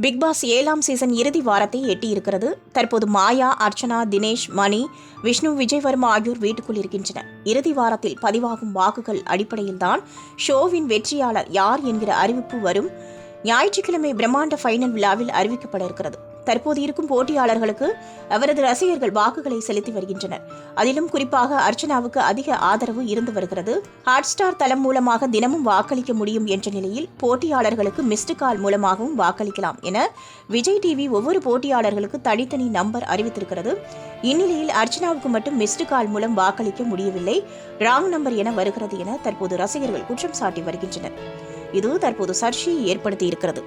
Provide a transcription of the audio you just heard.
Big pass ஏழாம் season இறுதி வாரத்தை எட்டியிருக்கிறது. தற்போது மாயா அர்ச்சனா தினேஷ் மணி விஷ்ணு விஜய் வர்மா ஆகியோர் வீட்டுக்குள் இருக்கின்றனர். இறுதி வாரத்தில் பதிவாகும் வாக்குகள் அடிப்படையில்தான் ஷோவின் வெற்றியாளர் யார் என்கிற அறிவிப்பு வரும். ஞாயிற்றுக்கிழமை பிரம்மாண்ட ஃபைனல் விழாவில் அறிவிக்கப்பட இருக்கிறது. தற்போது இருக்கும் போட்டியாளர்களுக்கு அவரது ரசிகர்கள் வாக்குகளை செலுத்தி வருகின்றனர். அதிலும் குறிப்பாக அர்ச்சனாவுக்கு அதிக ஆதரவு இருந்து வருகிறது. ஹாட்ஸ்டார் தளம் மூலமாக தினமும் வாக்களிக்க முடியும் என்ற நிலையில் போட்டியாளர்களுக்கு மிஸ்டு கால் மூலமாகவும் வாக்களிக்கலாம் என விஜய் டிவி ஒவ்வொரு போட்டியாளர்களுக்கு தனித்தனி நம்பர் அறிவித்திருக்கிறது. இந்நிலையில் அர்ச்சனாவுக்கு மட்டும் மிஸ்டு கால் மூலம் வாக்களிக்க முடியவில்லை. ராங் நம்பர் என வருகிறது என தற்போது ரசிகர்கள் குற்றம் சாட்டி வருகின்றனர். இது தற்போது சர்ச்சையை ஏற்படுத்தி இருக்கிறது.